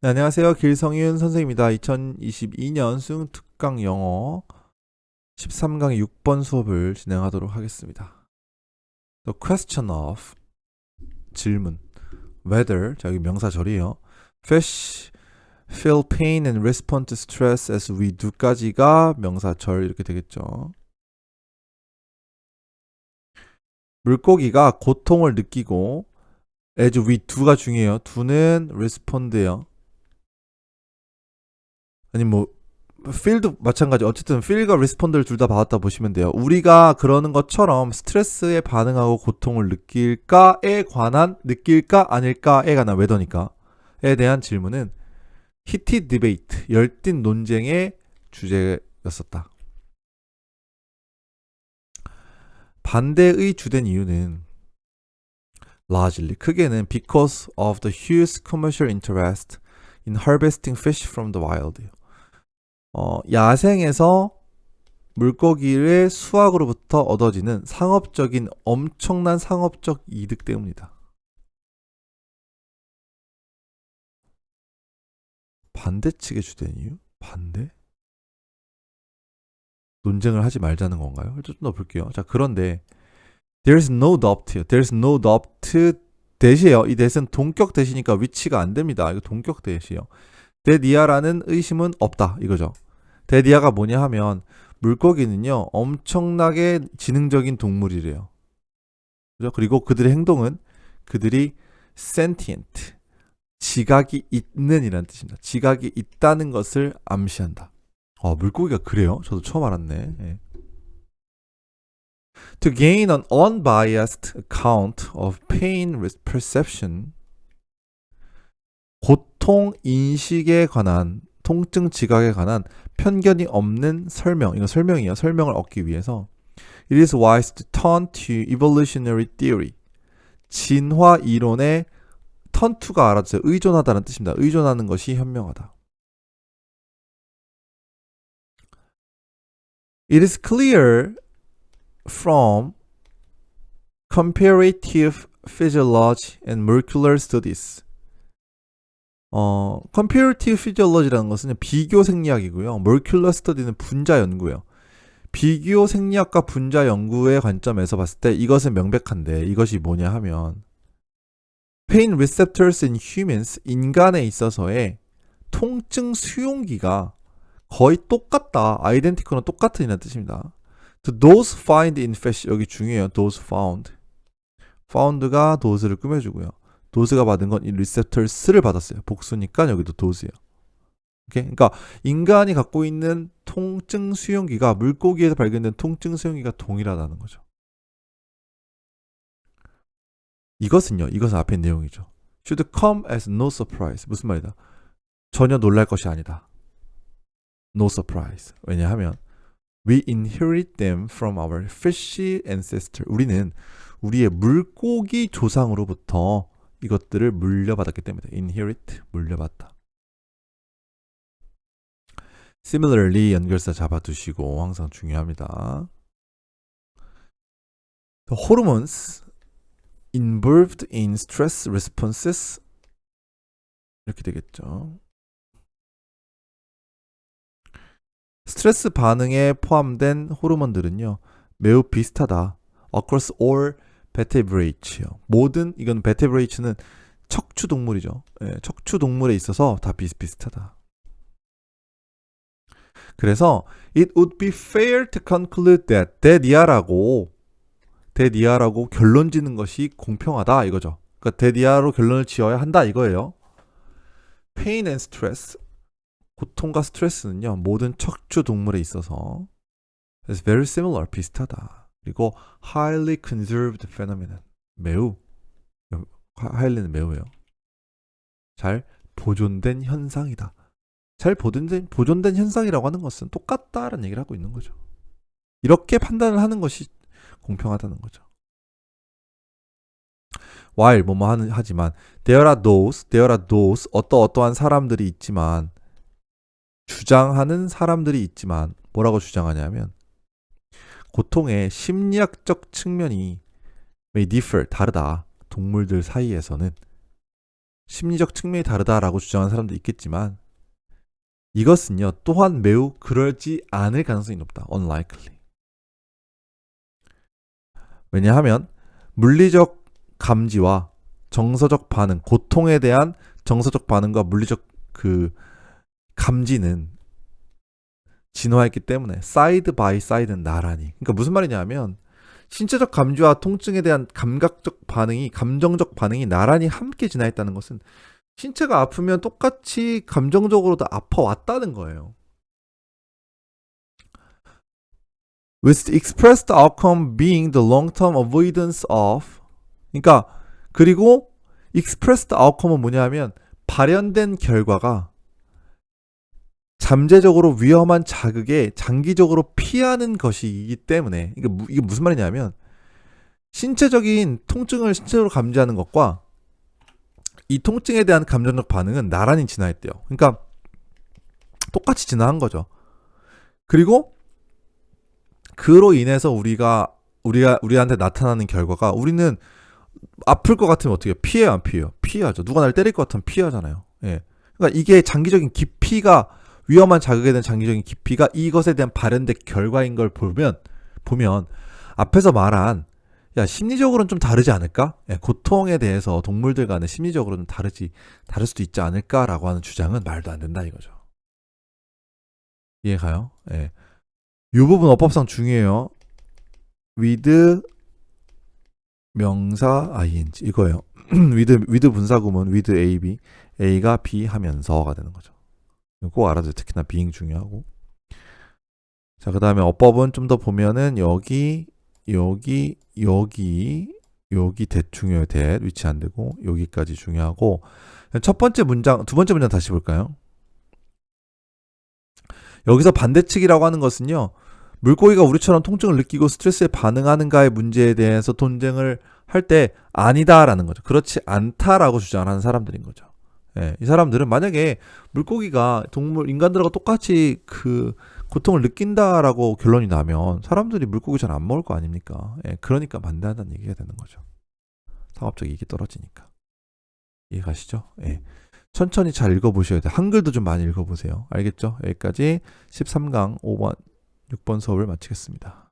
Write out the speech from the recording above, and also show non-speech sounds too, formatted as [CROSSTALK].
네, 안녕하세요. 길성윤 선생입니다. 2022년 수능 특강 영어 13강의 6번 수업을 진행하도록 하겠습니다. The question of 질문 whether 자 여기 명사절이에요. fish feel pain and respond to stress as we do까지가 명사절 이렇게 되겠죠. 물고기가 고통을 느끼고 as we do가 중요해요. do는 respond예요. 아니 뭐 필도 마찬가지 어쨌든 필과 리스폰드를 둘 다 받았다 보시면 돼요. 우리가 그러는 것처럼 스트레스에 반응하고 고통을 느낄까에 관한 느낄까 아닐까에 관한 웨더니까에 대한 질문은 히티 디베이트 열띤 논쟁의 주제였었다. 반대의 주된 이유는 largely 크게는 because of the huge commercial interest in harvesting fish from the wild. 어, 야생에서 물고기의 수확으로부터 얻어지는 상업적인 엄청난 상업적 이득 때문이다. 반대 측의 주된 이유? 반대? 논쟁을 하지 말자는 건가요? 좀 더 볼게요. 자, 그런데 there's no doubt. there's no doubt 대시예요. 이 대시는 동격 대시니까 위치가 안 됩니다. 이거 동격 대시예요. 데디아라는 의심은 없다 이거죠. 데디아가 뭐냐 하면 물고기는요 엄청나게 지능적인 동물이래요. 그죠? 그리고 그들의 행동은 그들이 sentient 지각이 있는 이라는 뜻입니다. 지각이 있다는 것을 암시한다. 어, 물고기가 그래요? 저도 처음 알았네. 예. To gain an unbiased account of pain perception 고 통 인식에 관한 통증 지각에 관한 편견이 없는 설명, 이거 설명이에요. 설명을 얻기 위해서 It is wise to turn to evolutionary theory. 진화 turn to가 알아주세요. 의존하다는 뜻입니다. 의존하는 것이 현명하다. It is clear from comparative physiology and molecular studies 어, comparative physiology라는 것은 비교 생리학이고요. molecular study는 분자 연구예요. 비교 생리학과 분자 연구의 관점에서 봤을 때 이것은 명백한데 이것이 뭐냐 하면 pain receptors in humans 인간에 있어서의 통증 수용기가 거의 똑같다. 아이덴티컬은 똑같은 이라는 뜻입니다. To those find in fish 여기 중요해요. those found. found가 those를 꾸며주고요. 도스가 받은 건 이 리셉터스를 받았어요. 복수니까 여기도 도스예요. 오케이? 그러니까 인간이 갖고 있는 통증 수용기가 물고기에서 발견된 통증 수용기가 동일하다는 거죠. 이것은요. 이것은 앞에 내용이죠. should come as no surprise. 무슨 말이다? 전혀 놀랄 것이 아니다. no surprise. 왜냐하면 we inherit them from our fishy ancestor. 우리는 우리의 물고기 조상으로부터 이것들을 물려받았기 때문에 inherit 물려받다. similarly 연결사 잡아두시고 항상 중요합니다. The hormones involved in stress responses 이렇게 되겠죠. 스트레스 반응에 포함된 호르몬들은요 매우 비슷하다. across all 베테브레이츠요. 모든 이건 베테브레이츠는 척추 동물이죠. 예, 척추 동물에 있어서 다 비슷비슷하다. 그래서 it would be fair to conclude that 데디아라고 데디아라고 결론 짓는 것이 공평하다 이거죠. 그러니까 데디아로 결론을 지어야 한다 이거예요. pain and stress 고통과 스트레스는요 모든 척추 동물에 있어서 is very similar 비슷하다. 그리고 highly conserved phenomenon 매우 highly는 매우예요. 잘 보존된 현상이다. 잘 보존된 보존된 현상이라고 하는 것은 똑같다라는 얘기를 하고 있는 거죠. 이렇게 판단을 하는 것이 공평하다는 거죠. while 뭐뭐 하는 하지만 there are those there are those 어떠 어떠한 사람들이 있지만 주장하는 사람들이 있지만 뭐라고 주장하냐면 고통의 심리학적 측면이 differ 다르다. 동물들 사이에서는 심리적 측면이 다르다라고 주장하는 사람도 있겠지만 이것은요 또한 매우 그러지 않을 가능성이 높다. unlikely. 왜냐하면 물리적 감지와 정서적 반응, 고통에 대한 정서적 반응과 물리적 그 감지는 진화했기 때문에 사이드 바이 사이드는 나란히. 그러니까 무슨 말이냐면 신체적 감지와 통증에 대한 감각적 반응이 감정적 반응이 나란히 함께 진화했다는 것은 신체가 아프면 똑같이 감정적으로도 아파왔다는 거예요. With the expressed outcome being the long-term avoidance of 그러니까 그리고 expressed outcome은 뭐냐면 발현된 결과가 잠재적으로 위험한 자극에 장기적으로 피하는 것이기 때문에 이게, 무슨 말이냐면 신체적인 통증을 신체적으로 감지하는 것과 이 통증에 대한 감정적 반응은 나란히 진화했대요. 그러니까 똑같이 진화한 거죠. 그리고 그로 인해서 우리가 우리가 우리한테 나타나는 결과가 우리는 아플 것 같으면 어떻게 해요? 피해요, 안 피해요? 피하죠. 누가 날 때릴 것 같으면 피하잖아요. 예. 그러니까 이게 장기적인 깊이가 위험한 자극에 대한 장기적인 깊이가 이것에 대한 발현된 결과인 걸 보면 보면 앞에서 말한 야 심리적으로는 좀 다르지 않을까? 예, 고통에 대해서 동물들과는 심리적으로는 다르지 다를 수도 있지 않을까라고 하는 주장은 말도 안 된다 이거죠. 이해가요? 예. 이 부분 어법상 중요해요. with 명사 ing 이거예요. [CLEARS THROAT] with with 분사구문 with a b a가 b 하면서가 되는 거죠. 꼭 알아두세요. 특히나 being 중요하고. 자, 그 다음에 어법은 좀 더 보면은 여기, 여기, 여기, 여기 대 중요해요. 대 위치 안 되고 여기까지 중요하고 첫 번째 문장, 두 번째 문장 다시 볼까요? 여기서 반대측이라고 하는 것은요. 물고기가 우리처럼 통증을 느끼고 스트레스에 반응하는가의 문제에 대해서 논쟁을 할 때 아니다라는 거죠. 그렇지 않다라고 주장하는 사람들인 거죠. 예, 이 사람들은 만약에 물고기가 동물 인간들하고 똑같이 그 고통을 느낀다라고 결론이 나면 사람들이 물고기 잘 안 먹을 거 아닙니까? 예, 그러니까 반대한다는 얘기가 되는 거죠. 상업적 이익이 떨어지니까. 이해 가시죠? 예. 천천히 잘 읽어보셔야 돼요. 한글도 좀 많이 읽어보세요. 알겠죠? 여기까지 13강 5번, 6번 수업을 마치겠습니다.